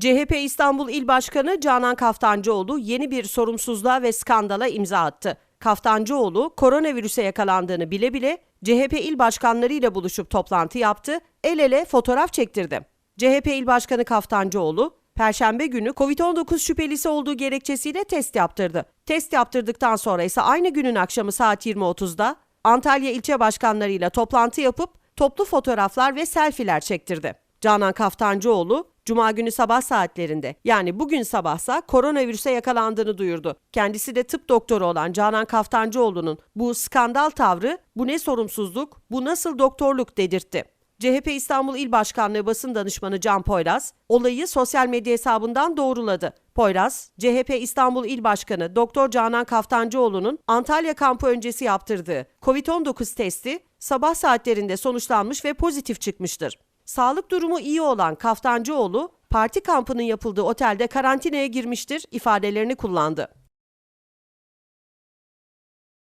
CHP İstanbul İl Başkanı Canan Kaftancıoğlu yeni bir sorumsuzluğa ve skandala imza attı. Kaftancıoğlu koronavirüse yakalandığını bile bile CHP il başkanlarıyla buluşup toplantı yaptı, el ele fotoğraf çektirdi. CHP İl Başkanı Kaftancıoğlu, Perşembe günü COVID-19 şüphelisi olduğu gerekçesiyle test yaptırdı. Test yaptırdıktan sonra ise aynı günün akşamı saat 20.30'da Antalya ilçe başkanlarıyla toplantı yapıp toplu fotoğraflar ve selfiler çektirdi. Canan Kaftancıoğlu, Cuma günü sabah saatlerinde yani bugün sabahsa koronavirüse yakalandığını duyurdu. Kendisi de tıp doktoru olan Canan Kaftancıoğlu'nun bu skandal tavrı, bu ne sorumsuzluk, bu nasıl doktorluk dedirtti. CHP İstanbul İl Başkanlığı basın danışmanı Can Poyraz, olayı sosyal medya hesabından doğruladı. Poyraz, CHP İstanbul İl Başkanı Doktor Canan Kaftancıoğlu'nun Antalya kampı öncesi yaptırdığı COVID-19 testi sabah saatlerinde sonuçlanmış ve pozitif çıkmıştır. Sağlık durumu iyi olan Kaftancıoğlu, parti kampının yapıldığı otelde karantinaya girmiştir ifadelerini kullandı.